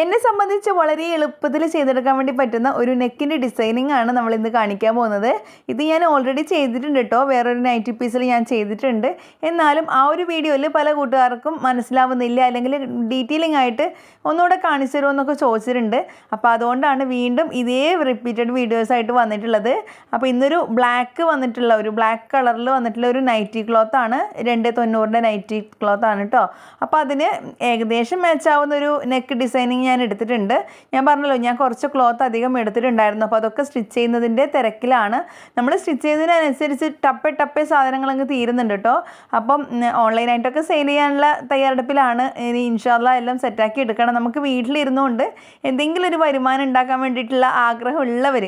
എന്നെ സംബന്ധിച്ച് വളരെ എളുപ്പത്തിൽ ചെയ്തെടുക്കാൻ വേണ്ടി പറ്റുന്ന ഒരു നെക്കിന്റെ ഡിസൈനിങ് ആണ് നമ്മൾ ഇന്ന് കാണിക്കാൻ പോകുന്നത്. ഇത് ഞാൻ ഓൾറെഡി ചെയ്തിട്ടുണ്ട് കേട്ടോ വേറൊരു നൈറ്റി പീസിൽ ഞാൻ ചെയ്തിട്ടുണ്ട്. എന്നാലും ആ ഒരു വീഡിയോയിൽ പല കൂട്ടുകാർക്കും മനസ്സിലാവുന്നില്ല. അല്ലെങ്കിൽ ഡീറ്റെയിലിംഗ് ആയിട്ട് ഒന്നുകൂടെ കാണിച്ചു തരുമെന്നൊക്കെ ചോദിച്ചിട്ടുണ്ട്. അപ്പോൾ അതുകൊണ്ടാണ് വീണ്ടും ഇതേ റിപ്പീറ്റഡ് വീഡിയോസ് ആയിട്ട് വന്നിട്ടുള്ളത്. അപ്പോൾ ഇന്നൊരു ബ്ലാക്ക് വന്നിട്ടുള്ള ഒരു ബ്ലാക്ക് കളറിൽ വന്നിട്ടുള്ള ഒരു നൈറ്റി ക്ലോത്ത് ആണ്. രണ്ട് തൊണ്ണൂറിന്റെ നൈറ്റി ക്ലോത്ത് ആണ് കേട്ടോ അപ്പോൾ അതിന് ഏകദേശം മാച്ച് ആവുന്ന ഒരു നെക്ക് ഡിസൈനിങ് ഞാൻ എടുത്തിട്ടുണ്ട്. ഞാൻ പറഞ്ഞല്ലോ ഞാൻ കുറച്ച് ക്ലോത്ത് അധികം എടുത്തിട്ടുണ്ടായിരുന്നു. അപ്പോൾ അതൊക്കെ സ്റ്റിച്ച് ചെയ്യുന്നതിന്റെ തിരക്കിലാണ്. നമ്മൾ സ്റ്റിച്ച് ചെയ്യുന്നതിനനുസരിച്ച് ടപ്പെ ടപ്പെ സാധനങ്ങളങ്ങ് തീരുന്നുണ്ട് കേട്ടോ അപ്പം ഓൺലൈനായിട്ടൊക്കെ സെയിൽ ചെയ്യാനുള്ള തയ്യാറെടുപ്പിലാണ്. ഇനി ഇൻഷാല്ല എല്ലാം സെറ്റാക്കി എടുക്കണം. നമുക്ക് വീട്ടിലിരുന്നുകൊണ്ട് എന്തെങ്കിലും ഒരു വരുമാനം ഉണ്ടാക്കാൻ വേണ്ടിയിട്ടുള്ള ആഗ്രഹമുള്ളവർ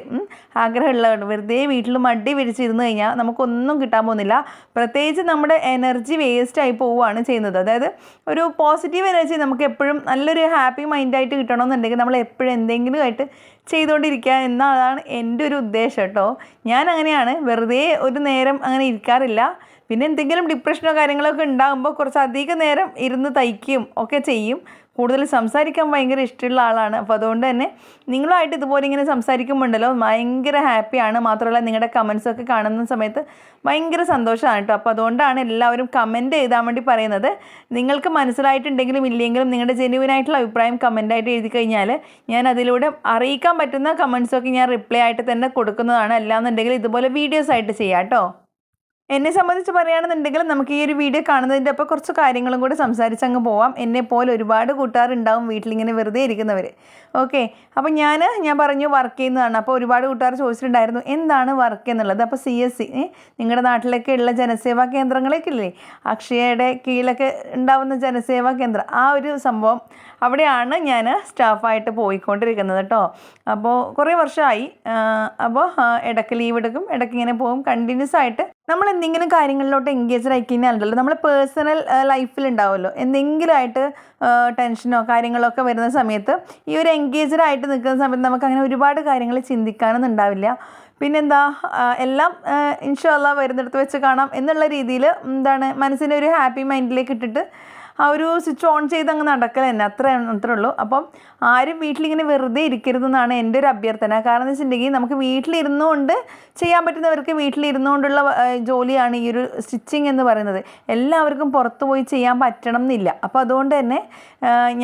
ആഗ്രഹമുള്ളവർ വെറുതെ വീട്ടിൽ മടി പിടിച്ചിരുന്ന് കഴിഞ്ഞാൽ നമുക്കൊന്നും കിട്ടാൻ പോകുന്നില്ല. പ്രത്യേകിച്ച് നമ്മുടെ എനർജി വേസ്റ്റ് ആയി പോവുകയാണ് ചെയ്യുന്നത്. അതായത് ഒരു പോസിറ്റീവ് എനർജി നമുക്ക് എപ്പോഴും നല്ലൊരു ഹാപ്പി മൈൻഡായിട്ട് കിട്ടണമെന്നുണ്ടെങ്കിൽ നമ്മൾ എപ്പോഴും എന്തെങ്കിലും ആയിട്ട് ചെയ്തുകൊണ്ടിരിക്കുക എന്നതാണ് എന്റെ ഒരു ഉദ്ദേശം കേട്ടോ. ഞാൻ അങ്ങനെയാണ്. വെറുതെ ഒരു നേരം അങ്ങനെ ഇരിക്കാറില്ല. പിന്നെ എന്തെങ്കിലും ഡിപ്രഷനോ കാര്യങ്ങളൊക്കെ ഉണ്ടാകുമ്പോൾ കുറച്ച് അധികം നേരം ഇരുന്ന് തയ്ക്കും ഒക്കെ ചെയ്യും. കൂടുതൽ സംസാരിക്കാൻ ഭയങ്കര ഇഷ്ടമുള്ള ആളാണ്. അപ്പോൾ അതുകൊണ്ട് തന്നെ നിങ്ങളുമായിട്ട് ഇതുപോലെ ഇങ്ങനെ സംസാരിക്കുമ്പോണ്ടല്ലോ ഭയങ്കര ഹാപ്പിയാണ് മാത്രമല്ല നിങ്ങളുടെ കമൻസൊക്കെ കാണുന്ന സമയത്ത് ഭയങ്കര സന്തോഷമാണ് കേട്ടോ. അപ്പോൾ അതുകൊണ്ടാണ് എല്ലാവരും കമന്റ് എഴുതാൻ വേണ്ടി പറയുന്നത്. നിങ്ങൾക്ക് മനസ്സിലായിട്ടുണ്ടെങ്കിലും ഇല്ലെങ്കിലും നിങ്ങളുടെ ജെനുവിൻ ആയിട്ടുള്ള അഭിപ്രായം കമന്റായിട്ട് എഴുതി കഴിഞ്ഞാൽ ഞാൻ അതിലൂടെ അറിയിക്കാൻ പറ്റുന്ന കമൻസൊക്കെ ഞാൻ റിപ്ലൈ ആയിട്ട് തന്നെ കൊടുക്കുന്നതാണ്. അല്ലാന്നുണ്ടെങ്കിൽ ഇതുപോലെ വീഡിയോസ് ആയിട്ട് ചെയ്യാം കേട്ടോ. എന്നെ സംബന്ധിച്ച് പറയുകയാണെന്നുണ്ടെങ്കിൽ നമുക്ക് ഈ ഒരു വീഡിയോ കാണുന്നതിന്റെ അപ്പോൾ കുറച്ച് കാര്യങ്ങളും കൂടി സംസാരിച്ചങ്ങ് പോവാം. എന്നെ പോലെ ഒരുപാട് കൂട്ടുകാരുണ്ടാവും വീട്ടിലിങ്ങനെ വെറുതെ ഇരിക്കുന്നവർ ഓക്കെ? അപ്പോൾ ഞാൻ ഞാൻ പറഞ്ഞു വർക്ക് ചെയ്യുന്നതാണ്. അപ്പോൾ ഒരുപാട് കൂട്ടുകാർ ചോദിച്ചിട്ടുണ്ടായിരുന്നു എന്താണ് വർക്ക് എന്നുള്ളത്? അപ്പോൾ സി എസ് സി നിങ്ങളുടെ നാട്ടിലൊക്കെ ഉള്ള ജനസേവാ കേന്ദ്രങ്ങളൊക്കെ ഇല്ലേ? അക്ഷയയുടെ കീഴിലൊക്കെ ഉണ്ടാവുന്ന ജനസേവാ കേന്ദ്രം. ആ ഒരു സംഭവം അവിടെയാണ് ഞാൻ സ്റ്റാഫായിട്ട് പോയിക്കൊണ്ടിരിക്കുന്നത് കേട്ടോ. അപ്പോൾ കുറേ വർഷമായി അപ്പോൾ ഇടയ്ക്ക് ലീവ് എടുക്കും. ഇടയ്ക്ക് ഇങ്ങനെ പോകും. കണ്ടിന്യൂസ് ആയിട്ട് നമ്മൾ എന്തെങ്കിലും കാര്യങ്ങളിലോട്ട് എൻഗേജ് ആയി കഴിഞ്ഞാലുണ്ടല്ലോ നമ്മൾ പേഴ്സണൽ ലൈഫിൽ ഉണ്ടാവുമല്ലോ. എന്തെങ്കിലും ആയിട്ട് ടെൻഷനോ കാര്യങ്ങളോ ഒക്കെ വരുന്ന സമയത്ത് ഈ ഒരു എൻഗേജ്ഡ് ആയിട്ട് നിൽക്കുന്ന സമയത്ത് നമുക്ക് അങ്ങനെ ഒരുപാട് കാര്യങ്ങൾ ചിന്തിക്കാനൊന്നും ഉണ്ടാവില്ല. പിന്നെന്താ എല്ലാം എല്ലാം ഇൻഷല്ല വരുന്നിടത്ത് വെച്ച് കാണാം എന്നുള്ള രീതിയിൽ എന്താണ് മനസ്സിനെ ഒരു ഹാപ്പി മൈൻഡിലേക്ക് ഇട്ടിട്ട് ആ ഒരു സ്വിച്ച് ഓൺ ചെയ്ത് അങ്ങ് നടക്കൽ തന്നെ. അത്ര അത്രേ ഉള്ളൂ. അപ്പം ആരും വീട്ടിലിങ്ങനെ വെറുതെ ഇരിക്കരുതെന്നാണ് എന്റെ ഒരു അഭ്യർത്ഥന. കാരണം എന്ന് വെച്ചിട്ടുണ്ടെങ്കിൽ നമുക്ക് വീട്ടിലിരുന്നുകൊണ്ട് ചെയ്യാൻ പറ്റുന്നവർക്ക് വീട്ടിലിരുന്നുകൊണ്ടുള്ള ജോലിയാണ് ഈ ഒരു സ്റ്റിച്ചിങ് എന്ന് പറയുന്നത്. എല്ലാവർക്കും പുറത്ത് പോയി ചെയ്യാൻ പറ്റണം എന്നില്ല അപ്പോൾ അതുകൊണ്ട് തന്നെ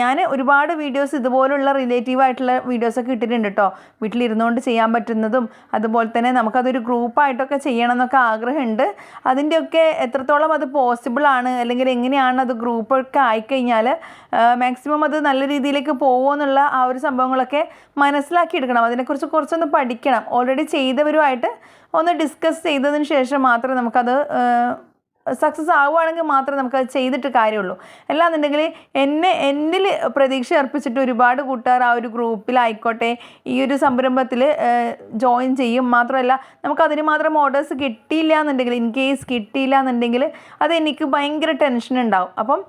ഞാൻ ഒരുപാട് വീഡിയോസ് ഇതുപോലുള്ള റിലേറ്റീവ് ആയിട്ടുള്ള വീഡിയോസൊക്കെ ഇട്ടിട്ടുണ്ട് കേട്ടോ. വീട്ടിലിരുന്നുകൊണ്ട് ചെയ്യാൻ പറ്റുന്നതും അതുപോലെ തന്നെ നമുക്കതൊരു ഗ്രൂപ്പായിട്ടൊക്കെ ചെയ്യണം എന്നൊക്കെ ആഗ്രഹമുണ്ട്. അതിന്റെയൊക്കെ എത്രത്തോളം അത് പോസിബിൾ ആണ് അല്ലെങ്കിൽ എങ്ങനെയാണ് അത് ഗ്രൂപ്പൊക്കെ ആയിക്കഴിഞ്ഞാൽ മാക്സിമം അത് നല്ല രീതിയിലേക്ക് പോകുമോ എന്നുള്ള ആ ഒരു സംഭവങ്ങളൊക്കെ മനസ്സിലാക്കി എടുക്കണം അതിനെക്കുറിച്ച് കുറച്ചൊന്ന് പഠിക്കണം. ഓൾറെഡി ചെയ്തവരുമായിട്ട് ഒന്ന് ഡിസ്കസ് ചെയ്തതിന് ശേഷം മാത്രമേ നമുക്കത് സക്സസ് ആവുകയാണെങ്കിൽ മാത്രമേ നമുക്കത് ചെയ്തിട്ട് കാര്യമുള്ളൂ. അല്ലാന്നുണ്ടെങ്കിൽ എന്നെ എന്നിൽ പ്രതീക്ഷ അർപ്പിച്ചിട്ട് ഒരുപാട് കൂട്ടുകാർ ആ ഒരു ഗ്രൂപ്പിലായിക്കോട്ടെ ഈ ഒരു സംരംഭത്തിൽ ജോയിൻ ചെയ്യും. മാത്രമല്ല നമുക്ക് അതിന് മാത്രം ഓർഡേഴ്സ് കിട്ടിയില്ല എന്നുണ്ടെങ്കിൽ ഇൻ കേസ് കിട്ടിയില്ല എന്നുണ്ടെങ്കിൽ അത് എനിക്ക് ഭയങ്കര ടെൻഷൻ ഉണ്ടാവും. അപ്പം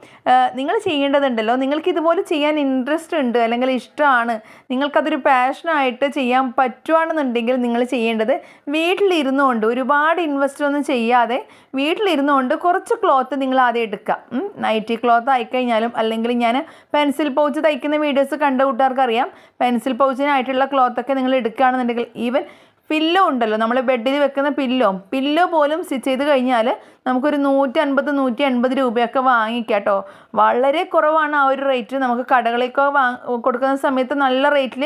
നിങ്ങൾ ചെയ്യേണ്ടതുണ്ടല്ലോ. നിങ്ങൾക്ക് ഇതുപോലെ ചെയ്യാൻ ഇൻട്രസ്റ്റ് ഉണ്ട് അല്ലെങ്കിൽ ഇഷ്ടമാണ് നിങ്ങൾക്കതൊരു പാഷനായിട്ട് ചെയ്യാൻ പറ്റുവാണെന്നുണ്ടെങ്കിൽ നിങ്ങൾ ചെയ്യേണ്ടത് വീട്ടിലിരുന്നുകൊണ്ട് ഒരുപാട് ഇൻവെസ്റ്റ് ഒന്നും ചെയ്യാതെ വീട്ടിലിരുന്നുകൊണ്ട് കുറച്ച് ക്ലോത്ത് നിങ്ങൾ ആദ്യം എടുക്കുക. നൈറ്റി ക്ലോത്ത് ആയിക്കഴിഞ്ഞാലും അല്ലെങ്കിൽ ഞാൻ പെൻസിൽ പൗച്ച് തയ്ക്കുന്ന വീഡിയോസ് കണ്ട കൂട്ടുകാർക്ക് അറിയാം പെൻസിൽ പൗച്ചിനായിട്ടുള്ള ക്ലോത്തൊക്കെ നിങ്ങൾ എടുക്കുകയാണെന്നുണ്ടെങ്കിൽ ഈവൻ പില്ലോ ഉണ്ടല്ലോ നമ്മൾ ബെഡിൽ വെക്കുന്ന പില്ലോ പില്ലോ പോലും സ്റ്റിച്ച് ചെയ്ത് കഴിഞ്ഞാൽ നമുക്കൊരു നൂറ്റി അൻപത് നൂറ്റി എൺപത് രൂപയൊക്കെ വാങ്ങിക്കാം കേട്ടോ. വളരെ കുറവാണ് ആ ഒരു റേറ്റ് നമുക്ക് കടകളിലൊക്കെ വാ കൊടുക്കുന്ന സമയത്ത് നല്ല റേറ്റിൽ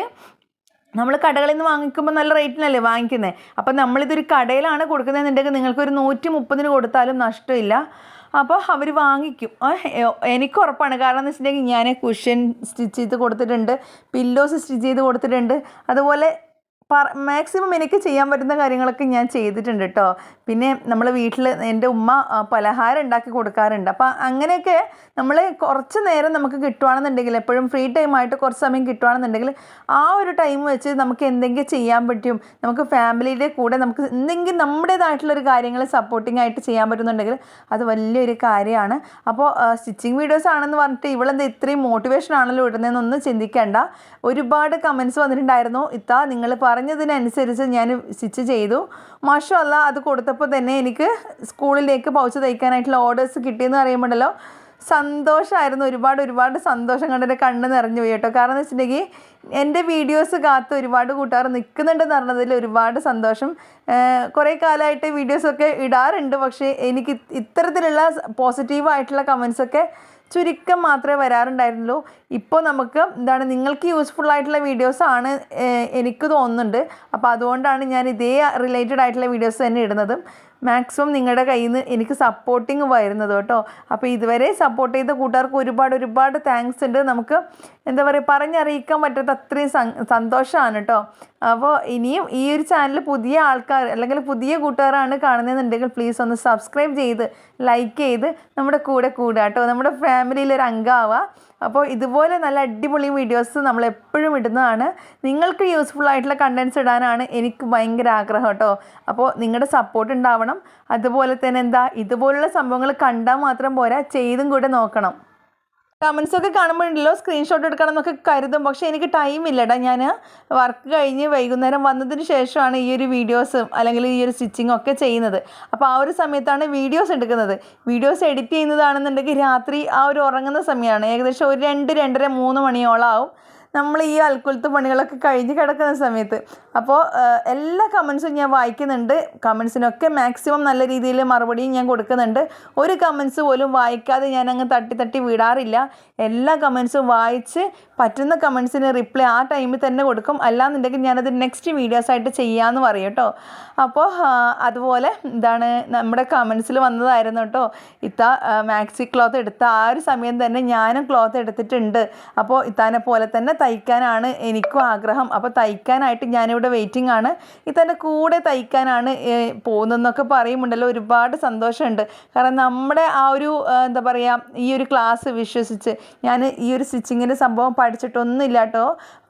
നമ്മൾ കടകളിൽ നിന്ന് വാങ്ങിക്കുമ്പോൾ നല്ല റേറ്റിനല്ലേ വാങ്ങിക്കുന്നത് അപ്പം നമ്മളിതൊരു കടയിലാണ് കൊടുക്കുന്നതെന്നുണ്ടെങ്കിൽ നിങ്ങൾക്കൊരു നൂറ്റി മുപ്പതിന് കൊടുത്താലും നഷ്ടമില്ല. അപ്പോൾ അവർ വാങ്ങിക്കും. എനിക്ക് ഉറപ്പാണ്. കാരണം എന്ന് വെച്ചിട്ടുണ്ടെങ്കിൽ ഞാൻ കുഷ്യൻ സ്റ്റിച്ച് ചെയ്ത് കൊടുത്തിട്ടുണ്ട്. പില്ലോസ് സ്റ്റിച്ച് ചെയ്ത് കൊടുത്തിട്ടുണ്ട്. അതുപോലെ മാക്സിമം എനിക്ക് ചെയ്യാൻ പറ്റുന്ന കാര്യങ്ങളൊക്കെ ഞാൻ ചെയ്തിട്ടുണ്ട് കേട്ടോ പിന്നെ നമ്മൾ വീട്ടിൽ എന്റെ ഉമ്മ പലഹാരം ഉണ്ടാക്കി കൊടുക്കാറുണ്ട്. അപ്പോൾ അങ്ങനെയൊക്കെ നമ്മൾ കുറച്ച് നേരം നമുക്ക് കിട്ടുവാണെന്നുണ്ടെങ്കിൽ എപ്പോഴും ഫ്രീ ടൈമായിട്ട് കുറച്ച് സമയം കിട്ടുവാണെന്നുണ്ടെങ്കിൽ ആ ഒരു ടൈം വെച്ച് നമുക്ക് എന്തെങ്കിലും ചെയ്യാൻ പറ്റും. നമുക്ക് ഫാമിലിയുടെ കൂടെ നമുക്ക് എന്തെങ്കിലും നമ്മുടേതായിട്ടുള്ളൊരു കാര്യങ്ങൾ സപ്പോർട്ടിംഗ് ആയിട്ട് ചെയ്യാൻ പറ്റുന്നുണ്ടെങ്കിൽ അത് വലിയൊരു കാര്യമാണ്. അപ്പോൾ സ്റ്റിച്ചിങ് വീഡിയോസ് ആണെന്ന് പറഞ്ഞിട്ട് ഇവളെന്താ ഇത്രയും മോട്ടിവേഷൻ ആണല്ലോ ഇടുന്നതെന്നൊന്നും ചിന്തിക്കേണ്ട. ഒരുപാട് കമൻസ് വന്നിട്ടുണ്ടായിരുന്നു. ഇത്താ നിങ്ങൾ പറഞ്ഞതിനനുസരിച്ച് ഞാൻ സ്റ്റിച്ച് ചെയ്തു. മാഷല്ല അത് കൊടുത്തപ്പോൾ തന്നെ എനിക്ക് സ്കൂളിലേക്ക് പൗച്ച് തയ്ക്കാനായിട്ടുള്ള ഓർഡേഴ്സ് കിട്ടിയെന്ന് പറയുമ്പോഴല്ലോ സന്തോഷമായിരുന്നു ഒരുപാട് ഒരുപാട് സന്തോഷം കണ്ട് എന്റെ കണ്ണ് നിറഞ്ഞു പോയി കേട്ടോ. കാരണം എന്ന് വെച്ചിട്ടുണ്ടെങ്കിൽ എന്റെ വീഡിയോസ് കാത്ത് ഒരുപാട് കൂട്ടുകാർ നിൽക്കുന്നുണ്ടെന്ന് പറഞ്ഞതിൽ ഒരുപാട് സന്തോഷം. കുറേ കാലമായിട്ട് വീഡിയോസൊക്കെ ഇടാറുണ്ട്. പക്ഷേ എനിക്ക് ഇത് ഇത്തരത്തിലുള്ള പോസിറ്റീവായിട്ടുള്ള കമൻസൊക്കെ ചുരുക്കം മാത്രമേ വരാറുണ്ടായിരുന്നുള്ളൂ. ഇപ്പോൾ നമുക്ക് എന്താണ് നിങ്ങൾക്ക് യൂസ്ഫുൾ ആയിട്ടുള്ള വീഡിയോസ് ആണ് എനിക്ക് തോന്നുന്നുണ്ട്. അപ്പോൾ അതുകൊണ്ടാണ് ഞാൻ ഇതേ റിലേറ്റഡ് ആയിട്ടുള്ള വീഡിയോസ് തന്നെ ഇടുന്നതും. മാക്സിമം നിങ്ങളുടെ കയ്യിൽ നിന്ന് എനിക്ക് സപ്പോർട്ടിങ് വരുന്നത് കേട്ടോ. അപ്പോൾ ഇതുവരെ സപ്പോർട്ട് ചെയ്ത കൂട്ടുകാർക്ക് ഒരുപാട് ഒരുപാട് താങ്ക്സ് ഉണ്ട്. നമുക്ക് എന്താ പറയുക പറഞ്ഞറിയിക്കാൻ പറ്റാത്ത അത്രയും സന്തോഷമാണ് കേട്ടോ. അപ്പോൾ ഇനിയും ഈ ഒരു ചാനൽ പുതിയ ആൾക്കാർ അല്ലെങ്കിൽ പുതിയ കൂട്ടുകാരാണ് കാണുന്നതെന്നുണ്ടെങ്കിൽ പ്ലീസ് ഒന്ന് സബ്സ്ക്രൈബ് ചെയ്ത് ലൈക്ക് ചെയ്ത് നമ്മുടെ കൂടെ കൂടുക കേട്ടോ നമ്മുടെ ഫാമിലിയിൽ ഒരു അംഗമാവുക അപ്പോൾ ഇതുപോലെ നല്ല അടിപൊളി വീഡിയോസ് നമ്മൾ എപ്പോഴും ഇടുന്നതാണ്. നിങ്ങൾക്ക് യൂസ്ഫുൾ ആയിട്ടുള്ള കണ്ടൻസ് ഇടാനാണ് എനിക്ക് ഭയങ്കര ആഗ്രഹം കേട്ടോ. അപ്പോൾ നിങ്ങളുടെ സപ്പോർട്ട് ഉണ്ടാവണം. അതുപോലെ തന്നെ എന്താ ഇതുപോലുള്ള സംഭവങ്ങൾ കണ്ടാൽ മാത്രം പോരാ ചെയ്തും കൂടെ നോക്കണം. കമൻസ് ഒക്കെ കാണുമ്പോഴുണ്ടല്ലോ സ്ക്രീൻഷോട്ട് എടുക്കണം എന്നൊക്കെ കരുതും. പക്ഷേ എനിക്ക് ടൈം ഇല്ലടാ. ഞാൻ വർക്ക് കഴിഞ്ഞ് വൈകുന്നേരം വന്നതിന് ശേഷമാണ് ഈ ഒരു വീഡിയോസും അല്ലെങ്കിൽ ഈ ഒരു സ്റ്റിച്ചിങ് ഒക്കെ ചെയ്യുന്നത്. അപ്പോൾ ആ ഒരു സമയത്താണ് വീഡിയോസ് എടുക്കുന്നത്. വീഡിയോസ് എഡിറ്റ് ചെയ്യുന്നതാണെന്നുണ്ടെങ്കിൽ രാത്രി ആ ഒരു ഉറങ്ങുന്ന സമയമാണ്. ഏകദേശം ഒരു രണ്ട് രണ്ടര മൂന്ന് മണിയോളം ആവും. നമ്മൾ ഈ അൽക്കുലത്ത് പണികളൊക്കെ കഴിഞ്ഞ് കിടക്കുന്ന സമയത്ത്. അപ്പോൾ എല്ലാ കമൻസും ഞാൻ വായിക്കുന്നുണ്ട്. കമൻസിനൊക്കെ മാക്സിമം നല്ല രീതിയിൽ മറുപടിയും ഞാൻ കൊടുക്കുന്നുണ്ട്. ഒരു കമൻസ് പോലും വായിക്കാതെ ഞാൻ അങ്ങ് തട്ടി തട്ടി വിടാറില്ല. എല്ലാ കമൻസും വായിച്ച് പറ്റുന്ന കമൻസിന് റിപ്ലൈ ആ ടൈമിൽ തന്നെ കൊടുക്കും. അല്ലാന്നുണ്ടെങ്കിൽ ഞാനത് നെക്സ്റ്റ് വീഡിയോസായിട്ട് ചെയ്യാമെന്ന് പറയും കേട്ടോ അപ്പോൾ അതുപോലെ ഇതാണ് നമ്മുടെ കമൻസിൽ വന്നതായിരുന്നു കേട്ടോ ഇത്ത മാക്സി ക്ലോത്ത് എടുത്ത ആ ഒരു സമയം തന്നെ ഞാനും ക്ലോത്ത് എടുത്തിട്ടുണ്ട്. അപ്പോൾ ഇത്താനെ പോലെ തന്നെ തയ്ക്കാനാണ് എനിക്കും ആഗ്രഹം. അപ്പോൾ തയ്ക്കാനായിട്ട് ഞാനിവിടെ വെയിറ്റിംഗ് ആണ്. ഇത്തന്നെ കൂടെ തയ്ക്കാനാണ് പോകുന്നതെന്നൊക്കെ പറയുമുണ്ടല്ലോ ഒരുപാട് സന്തോഷമുണ്ട്. കാരണം നമ്മുടെ ആ ഒരു എന്താ പറയുക ഈ ഒരു ക്ലാസ് വിശ്വസിച്ച് ഞാൻ ഈ ഒരു സ്റ്റിച്ചിങ്ങിന്റെ സംഭവം പഠിച്ചിട്ടൊന്നുമില്ല കേട്ടോ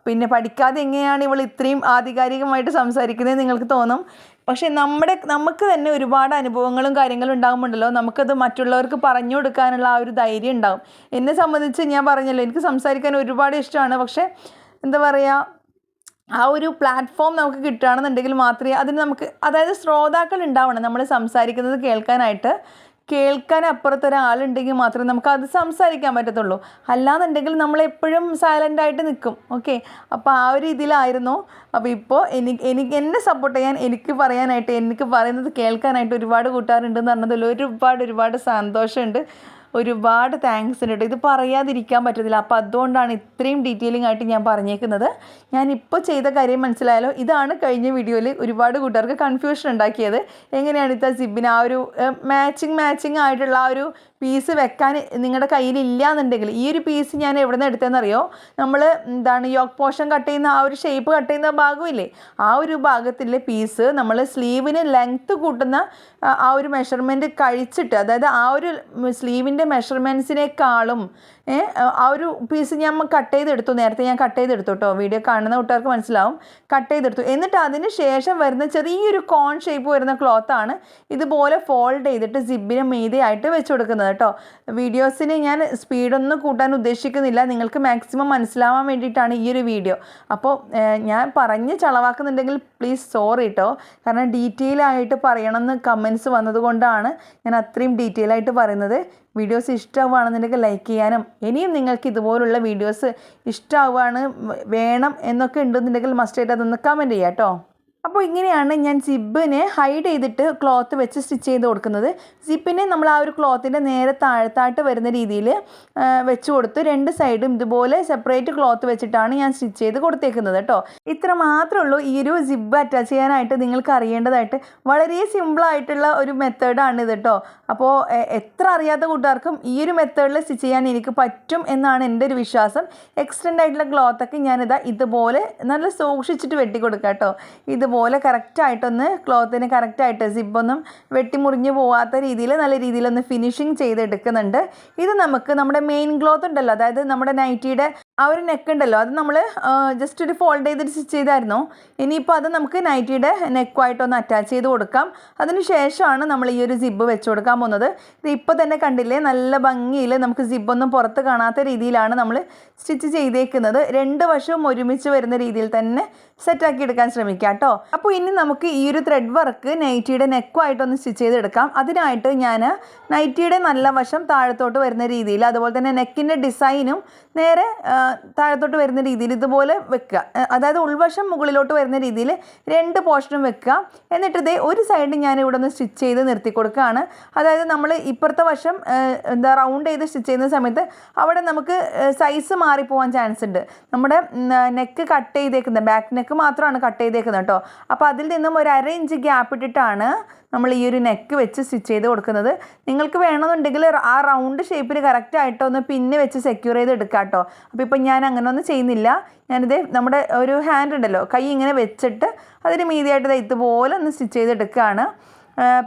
പിന്നെ പഠിക്കാതെ എങ്ങനെയാണ് ഇവൾ ഇത്രയും ആധികാരികമായിട്ട് സംസാരിക്കുന്നത് നിങ്ങൾക്ക് തോന്നും? പക്ഷേ നമ്മുടെ നമുക്ക് തന്നെ ഒരുപാട് അനുഭവങ്ങളും കാര്യങ്ങളും ഉണ്ടാകുമ്പോണ്ടല്ലോ നമുക്കത് മറ്റുള്ളവർക്ക് പറഞ്ഞു കൊടുക്കാനുള്ള ആ ഒരു ധൈര്യം ഉണ്ടാകും എന്നെ സംബന്ധിച്ച് ഞാൻ പറഞ്ഞല്ലോ എനിക്ക് സംസാരിക്കാൻ ഒരുപാട് ഇഷ്ടമാണ്. പക്ഷേ എന്താ പറയുക ആ ഒരു പ്ലാറ്റ്ഫോം നമുക്ക് കിട്ടുകയാണെന്നുണ്ടെങ്കിൽ മാത്രമേ അതിന് നമുക്ക് അതായത് ശ്രോതാക്കൾ ഉണ്ടാവണം നമ്മൾ സംസാരിക്കുന്നത് കേൾക്കാനായിട്ട്. കേൾക്കാൻ അപ്പുറത്ത് ഒരാളുണ്ടെങ്കിൽ മാത്രമേ നമുക്ക് അത് സംസാരിക്കാൻ പറ്റത്തുള്ളൂ. അല്ലാന്നുണ്ടെങ്കിൽ നമ്മൾ എപ്പോഴും സൈലന്റ് ആയിട്ട് നിൽക്കും. ഓക്കെ അപ്പോൾ ആ ഒരു ഇതിലായിരുന്നു അപ്പോൾ ഇപ്പോൾ എനിക്ക് എനിക്ക് എന്നെ സപ്പോർട്ട് ചെയ്യാൻ എനിക്ക് പറയാനായിട്ട് എനിക്ക് പറയുന്നത് കേൾക്കാനായിട്ട് ഒരുപാട് കൂട്ടുകാരുണ്ടെന്ന് പറഞ്ഞതിൽ ഒരുപാട് ഒരുപാട് സന്തോഷമുണ്ട്. ഒരുപാട് താങ്ക്സ് ഉണ്ട് കേട്ടോ. ഇത് പറയാതിരിക്കാൻ പറ്റത്തില്ല. അപ്പോൾ അതുകൊണ്ടാണ് ഇത്രയും ഡീറ്റെയിലിംഗ് ആയിട്ട് ഞാൻ പറഞ്ഞേക്കുന്നത്. ഞാൻ ചെയ്ത കാര്യം മനസ്സിലായാലോ ഇതാണ് കഴിഞ്ഞ വീഡിയോയിൽ ഒരുപാട് കൂട്ടുകാർക്ക് കൺഫ്യൂഷൻ ഉണ്ടാക്കിയത്. എങ്ങനെയാണ് ഇത്ത സിബിന് ആ ഒരു മാച്ചിങ് മാച്ചിങ് ആയിട്ടുള്ള ആ ഒരു പീസ് വെക്കാൻ നിങ്ങളുടെ കയ്യിൽ ഇല്ല എന്നുണ്ടെങ്കിൽ ഈ ഒരു പീസ് ഞാൻ എവിടെ നിന്ന് എടുത്തതെന്നറിയോ? നമ്മൾ എന്താണ് യോക്ക് പോഷൻ കട്ട് ചെയ്യുന്ന ആ ഒരു ഷേപ്പ് കട്ട് ചെയ്യുന്ന ഭാഗമില്ലേ? ആ ഒരു ഭാഗത്തിലെ പീസ് നമ്മൾ സ്ലീവിന് ലെങ്ത്ത് കൂട്ടുന്ന ആ, ഒരു മെഷർമെന്റ് കഴിച്ചിട്ട് അതായത് ആ ഒരു സ്ലീവിന്റെ മെഷർമെന്റ്സിനേക്കാളും ആ ഒരു പീസ് ഞാൻ കട്ട് ചെയ്തെടുത്തു. നേരത്തെ ഞാൻ കട്ട് ചെയ്തെടുത്തു കേട്ടോ വീഡിയോ കാണുന്ന കൂട്ടുകാർക്ക് മനസ്സിലാവും. കട്ട് ചെയ്തെടുത്തു. എന്നിട്ട് അതിന് ശേഷം വരുന്ന ചെറിയൊരു കോൺ ഷേപ്പ് വരുന്ന ക്ലോത്താണ് ഇതുപോലെ ഫോൾഡ് ചെയ്തിട്ട് സിബിന് മീതയായിട്ട് വെച്ച് കൊടുക്കുന്നത്. കേട്ടോ. വീഡിയോസിന് ഞാൻ സ്പീഡൊന്നും കൂട്ടാൻ ഉദ്ദേശിക്കുന്നില്ല. നിങ്ങൾക്ക് മാക്സിമം മനസ്സിലാവാൻ വേണ്ടിയിട്ടാണ് ഈ ഒരു വീഡിയോ. അപ്പോൾ ഞാൻ പറഞ്ഞ് ചളവാക്കുന്നുണ്ടെങ്കിൽ പ്ലീസ് സോറി കേട്ടോ കാരണം ഡീറ്റെയിൽ ആയിട്ട് പറയണമെന്ന് കമൻസ് വന്നതുകൊണ്ടാണ് ഞാൻ അത്രയും ഡീറ്റെയിൽ ആയിട്ട് പറയുന്നത്. വീഡിയോസ് ഇഷ്ടമാവുകയാണെന്നുണ്ടെങ്കിൽ ലൈക്ക് ചെയ്യാനും ഇനിയും നിങ്ങൾക്ക് ഇതുപോലുള്ള വീഡിയോസ് ഇഷ്ടമാവുകയാണ് വേണം എന്നൊക്കെ ഉണ്ടെന്നുണ്ടെങ്കിൽ മസ്റ്റായിട്ട് അതൊന്ന് കമന്റ് ചെയ്യാം കേട്ടോ അപ്പോൾ ഇങ്ങനെയാണ് ഞാൻ സിബിനെ ഹൈഡ് ചെയ്തിട്ട് ക്ലോത്ത് വെച്ച് സ്റ്റിച്ച് ചെയ്ത് കൊടുക്കുന്നത്. സിപ്പിനെ നമ്മൾ ആ ഒരു ക്ലോത്തിന്റെ നേരെ താഴത്തായിട്ട് വരുന്ന രീതിയിൽ വെച്ച് കൊടുത്ത് രണ്ട് സൈഡും ഇതുപോലെ സെപ്പറേറ്റ് ക്ലോത്ത് വെച്ചിട്ടാണ് ഞാൻ സ്റ്റിച്ച് ചെയ്ത് കൊടുത്തേക്കുന്നത് കേട്ടോ. ഇത്ര മാത്രമേ ഉള്ളൂ ഈ ഒരു സിബ് അറ്റാച്ച് ചെയ്യാനായിട്ട് നിങ്ങൾക്ക് അറിയേണ്ടതായിട്ട്. വളരെ സിമ്പിളായിട്ടുള്ള ഒരു മെത്തേഡാണ് ഇത് കേട്ടോ. അപ്പോൾ എത്ര അറിയാത്ത കൂട്ടുകാർക്കും ഈ ഒരു മെത്തേഡിൽ സ്റ്റിച്ച് ചെയ്യാൻ എനിക്ക് പറ്റും എന്നാണ് എന്റെ ഒരു വിശ്വാസം. എക്സ്റ്റൻഡ് ആയിട്ടുള്ള ക്ലോത്തൊക്കെ ഞാനിതാ ഇതുപോലെ നല്ല സൂക്ഷിച്ചിട്ട് വെട്ടി കൊടുക്കാം കേട്ടോ. ഇതുപോലെ കറക്റ്റായിട്ടൊന്ന് ക്ലോത്തിന് കറക്റ്റായിട്ട് സിബൊന്നും വെട്ടിമുറിഞ്ഞ് പോവാത്ത രീതിയിൽ നല്ല രീതിയിലൊന്ന് ഫിനിഷിങ് ചെയ്തെടുക്കുന്നുണ്ട്. ഇത് നമുക്ക് നമ്മുടെ മെയിൻ ക്ലോത്ത് ഉണ്ടല്ലോ അതായത് നമ്മുടെ നൈറ്റിയുടെ ആ ഒരു നെക്ക് ഉണ്ടല്ലോ അത് നമ്മൾ ജസ്റ്റ് ഒരു ഫോൾഡ് ചെയ്തിട്ട് സ്റ്റിച്ച് ചെയ്തായിരുന്നു. ഇനിയിപ്പോൾ അത് നമുക്ക് നൈറ്റിയുടെ നെക്കുമായിട്ടൊന്ന് അറ്റാച്ച് ചെയ്ത് കൊടുക്കാം. അതിന് ശേഷമാണ് നമ്മൾ ഈ ഒരു സിബ് വെച്ച് കൊടുക്കാൻ പോകുന്നത്. ഇത് ഇപ്പോൾ തന്നെ കണ്ടില്ലേ നല്ല ഭംഗിയിൽ നമുക്ക് സിബൊന്നും പുറത്ത് കാണാത്ത രീതിയിലാണ് നമ്മൾ സ്റ്റിച്ച് ചെയ്തേക്കുന്നത്. രണ്ട് വശവും ഒരുമിച്ച് വരുന്ന രീതിയിൽ തന്നെ സെറ്റാക്കി എടുക്കാൻ ശ്രമിക്കാം കേട്ടോ. അപ്പോൾ ഇനി നമുക്ക് ഈ ഒരു ത്രെഡ് വർക്ക് നൈറ്റിയുടെ നെക്കുമായിട്ടൊന്ന് സ്റ്റിച്ച് ചെയ്തെടുക്കാം. അതിനായിട്ട് ഞാൻ നൈറ്റിയുടെ നല്ല വശം താഴത്തോട്ട് വരുന്ന രീതിയിൽ അതുപോലെ തന്നെ നെക്കിന്റെ ഡിസൈനും നേരെ താഴത്തോട്ട് വരുന്ന രീതിയിൽ ഇതുപോലെ വെക്കുക. അതായത് ഉൾവശം മുകളിലോട്ട് വരുന്ന രീതിയിൽ രണ്ട് പോർഷനും വെക്കുക. എന്നിട്ട് ഇതേ ഒരു സൈഡ് ഞാൻ ഇവിടെ ഒന്ന് സ്റ്റിച്ച് ചെയ്ത് നിർത്തി കൊടുക്കുകയാണ്. അതായത് നമ്മൾ ഇപ്പുറത്തെ വശം എന്താ റൗണ്ട് ചെയ്ത് സ്റ്റിച്ച് ചെയ്യുന്ന സമയത്ത് അവിടെ നമുക്ക് സൈസ് മാറിപ്പോവാൻ ചാൻസ് ഉണ്ട്. നമ്മുടെ നെക്ക് കട്ട് ചെയ്തേക്കുന്നത് ബാക്ക് നെക്ക് മാത്രമാണ് കട്ട് ചെയ്തേക്കുന്നത് കേട്ടോ. അപ്പോൾ അതിൽ നിന്നും ഒരു അര ഇഞ്ച് ഗ്യാപ്പ് ഇട്ടിട്ടാണ് നമ്മൾ ഈ ഒരു നെക്ക് വെച്ച് സ്റ്റിച്ച് ചെയ്ത് കൊടുക്കുന്നത്. നിങ്ങൾക്ക് വേണമെന്നുണ്ടെങ്കിൽ ആ റൗണ്ട് ഷേപ്പിൽ കറക്റ്റ് ആയിട്ട് ഒന്ന് പിന്നെ വെച്ച് സെക്യൂർ ചെയ്ത് എടുക്കാം കേട്ടോ. അപ്പോൾ ഇപ്പം ഞാൻ അങ്ങനെ ഒന്നും ചെയ്യുന്നില്ല. ഞാനിത് നമ്മുടെ ഒരു ഹാൻഡ് ഉണ്ടല്ലോ കൈ ഇങ്ങനെ വെച്ചിട്ട് അതിന് മീതിയായിട്ട് ഇതുപോലെ ഒന്ന് സ്റ്റിച്ച് ചെയ്തെടുക്കുകയാണ്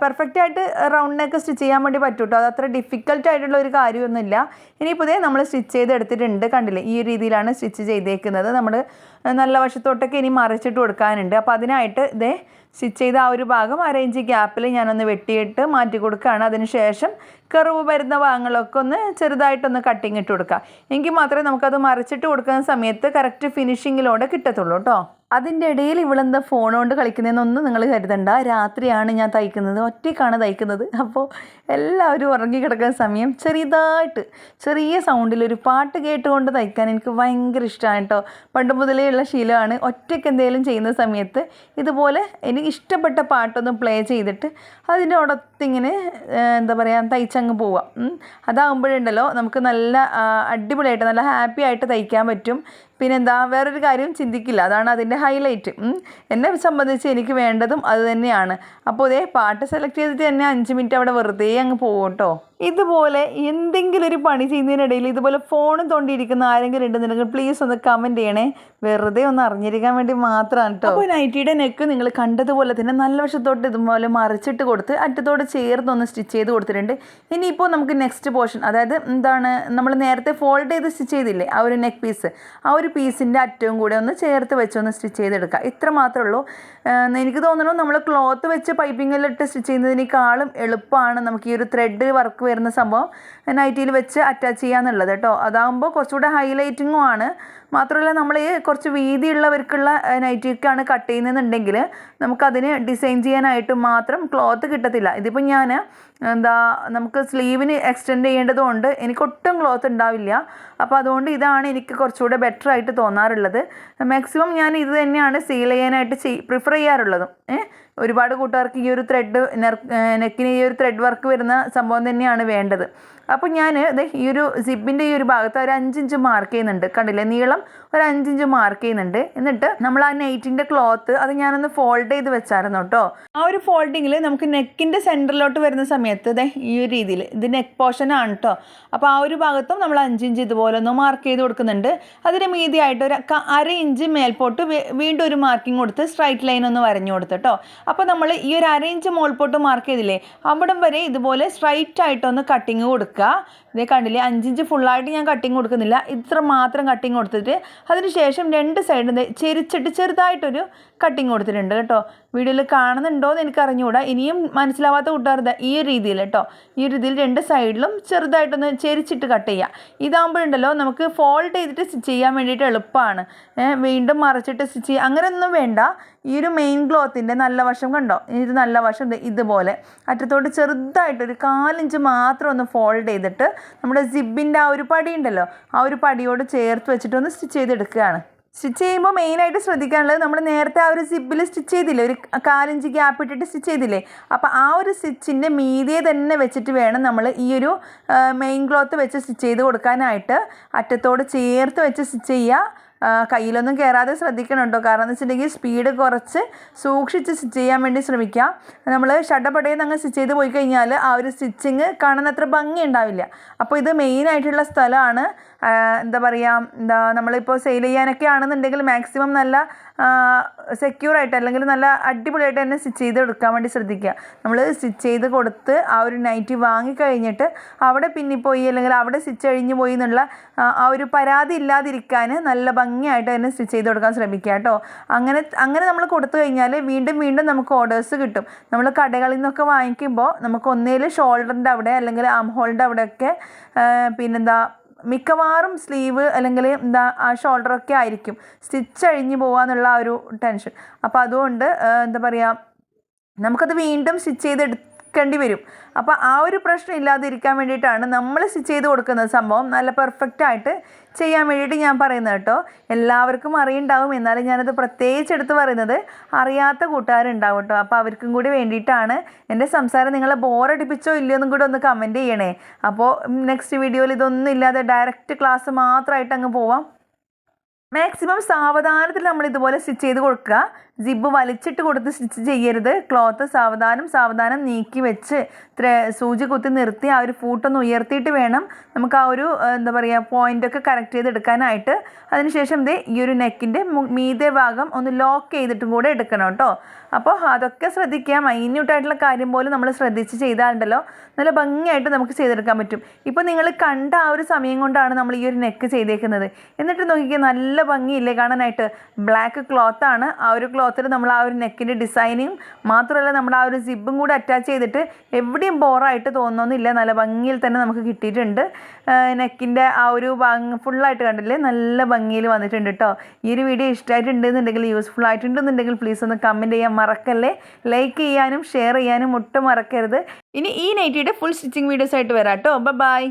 പെർഫെക്റ്റ് ആയിട്ട് റൗണ്ട് നെക്ക് സ്റ്റിച്ച് ചെയ്യാൻ വേണ്ടി പറ്റും കേട്ടോ അത് അത്ര ഡിഫിക്കൽട്ട് ആയിട്ടുള്ള ഒരു കാര്യമൊന്നുമില്ല. ഇനിയിപ്പോൾ ഇതേ നമ്മൾ സ്റ്റിച്ച് ചെയ്ത് എടുത്തിട്ടുണ്ട് കണ്ടില്ലേ? ഈ രീതിയിലാണ് സ്റ്റിച്ച് ചെയ്തേക്കുന്നത്. നമ്മൾ നല്ല വശത്തോട്ടൊക്കെ ഇനി മറിച്ചിട്ട് കൊടുക്കാനുണ്ട്. അപ്പോൾ അതിനായിട്ട് ഇതേ സ്റ്റിച്ച് ചെയ്ത ആ ഒരു ഭാഗം അരയിഞ്ച് ഗ്യാപ്പിൽ ഞാനൊന്ന് വെട്ടിയിട്ട് മാറ്റി കൊടുക്കുകയാണ്. അതിന് ശേഷം കറിവ് വരുന്ന ഭാഗങ്ങളൊക്കെ ഒന്ന് ചെറുതായിട്ടൊന്ന് കട്ടിങ് ഇട്ട് കൊടുക്കുക. എങ്കിൽ മാത്രമേ നമുക്കത് മറിച്ചിട്ട് കൊടുക്കുന്ന സമയത്ത് കറക്റ്റ് ഫിനിഷിങ്ങിലൂടെ കിട്ടത്തുള്ളൂ കേട്ടോ. അതിന്റെ ഇടയിൽ ഇവളെന്താ ഫോൺ കൊണ്ട് കളിക്കുന്നതെന്നൊന്നും നിങ്ങൾ കരുതണ്ട. രാത്രിയാണ് ഞാൻ തയ്ക്കുന്നത്. ഒറ്റയ്ക്കാണ് തയ്ക്കുന്നത്. അപ്പോൾ എല്ലാവരും ഉറങ്ങിക്കിടക്കുന്ന സമയം ചെറിയതായിട്ട് ചെറിയ സൗണ്ടിൽ ഒരു പാട്ട് കേട്ടുകൊണ്ട് തയ്ക്കാൻ എനിക്ക് ഭയങ്കര ഇഷ്ടമാണ് കേട്ടോ. പണ്ട് മുതലേ ഉള്ള ശീലമാണ്. ഒറ്റയ്ക്ക് എന്തെങ്കിലും ചെയ്യുന്ന സമയത്ത് ഇതുപോലെ എനിക്ക് ഇഷ്ടപ്പെട്ട പാട്ടൊന്ന് പ്ലേ ചെയ്തിട്ട് അതിന്റെ ഉടത്തിങ്ങനെ എന്താ പറയുക തയ്ച്ചങ്ങ് പോവാം. അതാകുമ്പോഴുണ്ടല്ലോ നമുക്ക് നല്ല അടിപൊളിയായിട്ട് നല്ല ഹാപ്പി ആയിട്ട് തയ്ക്കാൻ പറ്റും. പിന്നെന്താ വേറൊരു കാര്യം ചിന്തിക്കില്ല. അതാണ് അതിന്റെ ഹൈലൈറ്റ് എന്നെ സംബന്ധിച്ച് എനിക്ക് വേണ്ടതും അത് തന്നെയാണ്. അപ്പോൾ ഇതേ പാട്ട് സെലക്ട് ചെയ്തിട്ട് തന്നെ അഞ്ച് മിനിറ്റ് അവിടെ വെറുതെ അങ്ങ് പോകും കേട്ടോ. ഇതുപോലെ എന്തെങ്കിലും ഒരു പണി ചെയ്യുന്നതിനിടയിൽ ഇതുപോലെ ഫോണും തോണ്ടിയിരിക്കുന്ന ആരെങ്കിലും ഉണ്ടെന്നുണ്ടെങ്കിൽ പ്ലീസ് ഒന്ന് കമന്റ് ചെയ്യണേ. വെറുതെ ഒന്ന് അറിഞ്ഞിരിക്കാൻ വേണ്ടി മാത്രമാണ് കേട്ടോ അപ്പോൾ നൈറ്റിയുടെ നെക്ക് നിങ്ങൾ കണ്ടതുപോലെ തന്നെ നല്ല വശത്തോട്ട് ഇതുപോലെ മറിച്ചിട്ട് കൊടുത്ത് അറ്റത്തോട് ചേർത്ത് ഒന്ന് സ്റ്റിച്ച് ചെയ്ത് കൊടുത്തിട്ടുണ്ട്. ഇനിയിപ്പോൾ നമുക്ക് നെക്സ്റ്റ് പോർഷൻ അതായത് എന്താണ് നമ്മൾ നേരത്തെ ഫോൾഡ് ചെയ്ത് സ്റ്റിച്ച് ചെയ്തില്ലേ ആ ഒരു നെക്ക് പീസ് ആ ഒരു പീസിന്റെ അറ്റവും കൂടെ ഒന്ന് ചേർത്ത് വെച്ചൊന്ന് സ്റ്റിച്ച് ചെയ്തെടുക്കുക. ഇത്ര മാത്രമേ ഉള്ളൂ. എനിക്ക് തോന്നുന്നു നമ്മൾ ക്ലോത്ത് വെച്ച് പൈപ്പിങ്ങിലിട്ട് സ്റ്റിച്ച് ചെയ്യുന്നതിനേക്കാളും എളുപ്പമാണ് നമുക്ക് ഈ ഒരു ത്രെഡ് വർക്ക് വരുന്ന സംഭവം നൈറ്റിയിൽ വെച്ച് അറ്റാച്ച് ചെയ്യാന്നുള്ളത് കേട്ടോ അതാകുമ്പോൾ കുറച്ചുകൂടെ ഹൈലൈറ്റിങ്ങും ആണ്. മാത്രമല്ല നമ്മൾ കുറച്ച് വീതിയുള്ളവർക്കുള്ള നൈറ്റിക്കാണ് കട്ട് ചെയ്യുന്നതെന്നുണ്ടെങ്കിൽ നമുക്കതിന് ഡിസൈൻ ചെയ്യാനായിട്ട് മാത്രം ക്ലോത്ത് കിട്ടത്തില്ല. ഇതിപ്പോൾ ഞാൻ എന്താ നമുക്ക് സ്ലീവിന് എക്സ്റ്റെൻഡ് ചെയ്യേണ്ടതുകൊണ്ട് എനിക്ക് ഒട്ടും ക്ലോത്ത് ഉണ്ടാവില്ല. അപ്പോൾ അതുകൊണ്ട് ഇതാണ് എനിക്ക് കുറച്ചുകൂടെ ബെറ്റർ ആയിട്ട് തോന്നാറുള്ളത്. മാക്സിമം ഞാൻ ഇത് തന്നെയാണ് സീൽ ചെയ്യാനായിട്ട് ചെയ് പ്രിഫർ ചെയ്യാറുള്ളതും. ഒരുപാട് കൂട്ടുകാർക്ക് ഈ ഒരു ത്രെഡ് നെക്കിന് ഈ ഒരു ത്രെഡ് വർക്ക് വരുന്ന സംഭവം തന്നെയാണ് വേണ്ടത്. അപ്പോൾ ഞാൻ ദേ ഈ ഒരു സിബിന്റെ ഈ ഒരു ഭാഗത്ത് ഒരു അഞ്ചിഞ്ച് മാർക്ക് ചെയ്യുന്നുണ്ട്. കണ്ടില്ലേ? നീളം ഒരു അഞ്ചിഞ്ച് മാർക്ക് ചെയ്യുന്നുണ്ട്. എന്നിട്ട് നമ്മൾ ആ നെയ്റ്റിന്റെ ക്ലോത്ത് അത് ഞാനൊന്ന് ഫോൾഡ് ചെയ്ത് വെച്ചായിരുന്നു കേട്ടോ ആ ഒരു ഫോൾഡിങ്ങിൽ നമുക്ക് നെക്കിന്റെ സെന്ററിലോട്ട് വരുന്ന സമയത്ത് ദേ ഈ ഒരു രീതിയിൽ ഇത് നെക്ക് പോർഷൻ ആണ് കേട്ടോ അപ്പോൾ ആ ഒരു ഭാഗത്തും നമ്മൾ അഞ്ചിഞ്ച് ഇതുപോലെ ഒന്ന് മാർക്ക് ചെയ്ത് കൊടുക്കുന്നുണ്ട്. അതിന് മീതിയായിട്ട് ഒരു അര ഇഞ്ച് മേൽപോട്ട് വീണ്ടും ഒരു മാർക്കിംഗ് കൊടുത്ത് സ്ട്രൈറ്റ് ലൈൻ ഒന്ന് വരഞ്ഞു കൊടുത്ത് കേട്ടോ അപ്പോൾ നമ്മൾ ഈ ഒരു അര ഇഞ്ച് മോൾപോട്ട് മാർക്ക് ചെയ്തില്ലേ അവിടം വരെ ഇതുപോലെ സ്ട്രൈറ്റ് ആയിട്ടൊന്ന് കട്ടിങ് കൊടുക്കുക. ഇതേ കണ്ടില്ലേ അഞ്ചിഞ്ച് ഫുള്ളായിട്ട് ഞാൻ കട്ടിങ് കൊടുക്കുന്നില്ല. ഇത്ര മാത്രം കട്ടിങ് കൊടുത്തിട്ട് അതിന് ശേഷം രണ്ട് സൈഡിൽ ചെരിച്ചിട്ട് ചെറുതായിട്ടൊരു കട്ടിങ് കൊടുത്തിട്ടുണ്ട് കേട്ടോ. വീഡിയോയിൽ കാണുന്നുണ്ടോ എന്ന് എനിക്ക് അറിഞ്ഞുകൂടാ ഇനിയും മനസ്സിലാവാത്ത കൂട്ടുകാർ ഈ ഒരു രീതിയിൽ കേട്ടോ. ഈ ഒരു രീതിയിൽ രണ്ട് സൈഡിലും ചെറുതായിട്ടൊന്ന് ചെരിച്ചിട്ട് കട്ട് ചെയ്യുക ഇതാകുമ്പോഴുണ്ടല്ലോ നമുക്ക് ഫോൾഡ് ചെയ്തിട്ട് സ്റ്റിച്ച് ചെയ്യാൻ വേണ്ടിയിട്ട് എളുപ്പമാണ് വീണ്ടും മറച്ചിട്ട് സ്റ്റിച്ച് ചെയ്യുക അങ്ങനെയൊന്നും വേണ്ട. ഈ ഒരു മെയിൻ ക്ലോത്തിന്റെ നല്ല വശം കണ്ടോ? ഇത് നല്ല വശം ഇതുപോലെ. അറ്റത്തോട്ട് ചെറുതായിട്ട് ഒരു കാലിഞ്ച് മാത്രം ഒന്ന് ഫോൾഡ് ചെയ്തിട്ട് നമ്മുടെ സിബിന്റെ ആ ഒരു പടി ഉണ്ടല്ലോ ആ ഒരു പടിയോട് ചേർത്ത് വെച്ചിട്ടൊന്ന് സ്റ്റിച്ച് ചെയ്തെടുക്കുകയാണ്. സ്റ്റിച്ച് ചെയ്യുമ്പോൾ മെയിനായിട്ട് ശ്രദ്ധിക്കാനുള്ളത് നമ്മൾ നേരത്തെ ആ ഒരു സിബിൽ സ്റ്റിച്ച് ചെയ്തില്ലേ ഒരു കാലിഞ്ച് ഗ്യാപ്പ് ഇട്ടിട്ട് സ്റ്റിച്ച് ചെയ്തില്ലേ അപ്പോൾ ആ ഒരു സ്റ്റിച്ചിന്റെ മീതിയെ തന്നെ വെച്ചിട്ട് വേണം നമ്മൾ ഈ ഒരു മെയിൻ ക്ലോത്ത് വെച്ച് സ്റ്റിച്ച് ചെയ്ത് കൊടുക്കാനായിട്ട് അറ്റത്തോട് ചേർത്ത് വെച്ച് സ്റ്റിച്ച് ചെയ്യുക. കയ്യിലൊന്നും കയറാതെ ശ്രദ്ധിക്കണം കേട്ടോ കാരണം എന്ന് വെച്ചിട്ടുണ്ടെങ്കിൽ സ്പീഡ് കുറച്ച് സൂക്ഷിച്ച് സ്റ്റിച്ച് ചെയ്യാൻ വേണ്ടി ശ്രമിക്കുക. നമ്മൾ ഷട്ടപ്പടയിൽ അങ്ങ് സ്റ്റിച്ച് ചെയ്ത് പോയി കഴിഞ്ഞാൽ ആ ഒരു സ്റ്റിച്ചിങ് കാണുന്നത്ര ഭംഗി ഉണ്ടാവില്ല. അപ്പോൾ ഇത് മെയിനായിട്ടുള്ള സ്ഥലമാണ് എന്താ പറയുക എന്താ നമ്മളിപ്പോൾ സെയിൽ ചെയ്യാനൊക്കെ ആണെന്നുണ്ടെങ്കിൽ മാക്സിമം നല്ല സെക്യൂർ ആയിട്ട് അല്ലെങ്കിൽ നല്ല അടിപൊളിയായിട്ട് തന്നെ സ്റ്റിച്ച് ചെയ്ത് എടുക്കാൻ വേണ്ടി ശ്രദ്ധിക്കുക. നമ്മൾ സ്റ്റിച്ച് ചെയ്ത് കൊടുത്ത് ആ ഒരു നൈറ്റി വാങ്ങിക്കഴിഞ്ഞിട്ട് അവിടെ പിന്നിപ്പോയി അല്ലെങ്കിൽ അവിടെ സ്റ്റിച്ച് കഴിഞ്ഞ് പോയി എന്നുള്ള ആ, ഒരു പരാതി ഇല്ലാതിരിക്കാൻ നല്ല ഭംഗിയായിട്ട് തന്നെ സ്റ്റിച്ച് ചെയ്ത് കൊടുക്കാൻ ശ്രമിക്കുക കേട്ടോ. അങ്ങനെ അങ്ങനെ നമ്മൾ കൊടുത്തു കഴിഞ്ഞാൽ വീണ്ടും വീണ്ടും നമുക്ക് ഓർഡേഴ്സ് കിട്ടും. നമ്മൾ കടകളിൽ നിന്നൊക്കെ വാങ്ങിക്കുമ്പോൾ നമുക്ക് ഒന്നേൽ ഷോൾഡറിന്റെ അവിടെ അല്ലെങ്കിൽ ആം ഹോളിന്റെ അവിടെയൊക്കെ പിന്നെന്താ മിക്കവാറും സ്ലീവ് അല്ലെങ്കിൽ എന്താ ആ ഷോൾഡറൊക്കെ ആയിരിക്കും. സ്റ്റിച്ച് അഴിഞ്ഞു പോകാന്നുള്ള ആ ഒരു ടെൻഷൻ അപ്പോൾ അതുകൊണ്ട് എന്താ പറയുക നമുക്കത് വീണ്ടും സ്റ്റിച്ച് ചെയ്ത് എടുക്കേണ്ടി വരും. അപ്പോൾ ആ ഒരു പ്രശ്നം ഇല്ലാതിരിക്കാൻ വേണ്ടിയിട്ടാണ് നമ്മൾ സ്റ്റിച്ച് ചെയ്ത് കൊടുക്കുന്ന സംഭവം നല്ല പെർഫെക്റ്റ് ആയിട്ട് ചെയ്യാൻ വേണ്ടിയിട്ട് ഞാൻ പറയുന്നത് കേട്ടോ. എല്ലാവർക്കും അറിയുണ്ടാവും. എന്നാലും ഞാനത് പ്രത്യേകിച്ച് എടുത്ത് പറയുന്നത് അറിയാത്ത കൂട്ടുകാരുണ്ടാവും കേട്ടോ. അപ്പോൾ അവർക്കും കൂടി വേണ്ടിയിട്ടാണ് എന്റെ സംസാരം. നിങ്ങളെ ബോറടിപ്പിച്ചോ ഇല്ലയോ എന്നും കൂടി ഒന്ന് കമന്റ് ചെയ്യണേ. അപ്പോൾ നെക്സ്റ്റ് വീഡിയോയിൽ ഇതൊന്നും ഇല്ലാതെ ഡയറക്റ്റ് ക്ലാസ് മാത്രമായിട്ട് അങ്ങ് പോവാം. മാക്സിമം സാവധാനത്തിൽ നമ്മൾ ഇതുപോലെ സ്റ്റിച്ച് ചെയ്ത് കൊടുക്കുക. ജിബ് വലിച്ചിട്ട് കൊടുത്ത് സ്റ്റിച്ച് ചെയ്യരുത്. ക്ലോത്ത് സാവധാനം സാവധാനം നീക്കി വെച്ച് സൂചി കുത്തി നിർത്തി ആ ഒരു ഫൂട്ടൊന്ന് ഉയർത്തിയിട്ട് വേണം നമുക്ക് ആ ഒരു എന്താ പറയുക പോയിന്റൊക്കെ കറക്റ്റ് ചെയ്തെടുക്കാനായിട്ട് അതിനുശേഷം ദേ ഈ ഒരു നെക്കിന്റെ മീതെ ഭാഗം ഒന്ന് ലോക്ക് ചെയ്തിട്ടും കൂടെ എടുക്കണം കേട്ടോ. അപ്പോൾ അതൊക്കെ ശ്രദ്ധിക്കുക മൈന്യൂട്ടായിട്ടുള്ള കാര്യം പോലും നമ്മൾ ശ്രദ്ധിച്ച് ചെയ്താലുണ്ടല്ലോ. നല്ല ഭംഗിയായിട്ട് നമുക്ക് ചെയ്തെടുക്കാൻ പറ്റും. ഇപ്പോൾ നിങ്ങൾ കണ്ട ആ ഒരു സമയം കൊണ്ടാണ് നമ്മൾ ഈ ഒരു നെക്ക് ചെയ്തേക്കുന്നത്. എന്നിട്ട് നോക്കിക്കുക നല്ല ഭംഗിയില്ലേ കാണാനായിട്ട്. ബ്ലാക്ക് ക്ലോത്താണ് ആ ഒരു ക്ലോത്തിൽ നമ്മൾ ആ ഒരു നെക്കിന്റെ ഡിസൈനിങ് മാത്രമല്ല നമ്മൾ ആ ഒരു സിബും കൂടെ അറ്റാച്ച് ചെയ്തിട്ട് എവിടെയും ബോറായിട്ട് തോന്നുന്നില്ല. നല്ല ഭംഗിയിൽ തന്നെ നമുക്ക് കിട്ടിയിട്ടുണ്ട്. നെക്കിന്റെ ആ ഒരു ഫുള്ളായിട്ട് കണ്ടില്ലേ? നല്ല ഭംഗിയിൽ വന്നിട്ടുണ്ട് കേട്ടോ ഈ ഒരു വീഡിയോ ഇഷ്ടമായിട്ടുണ്ടെന്നുണ്ടെങ്കിൽ യൂസ്ഫുൾ ആയിട്ടുണ്ടെന്നുണ്ടെങ്കിൽ പ്ലീസ് ഒന്ന് കമന്റ് ചെയ്യാൻ മറക്കല്ലേ? ലൈക്ക് ചെയ്യാനും ഷെയർ ചെയ്യാനും ഒട്ടും മറക്കരുത്. ഇനി ഈ നൈറ്റിയുടെ ഫുൾ സ്റ്റിച്ചിങ് വീഡിയോസ് ആയിട്ട് വരാം കേട്ടോ ബൈ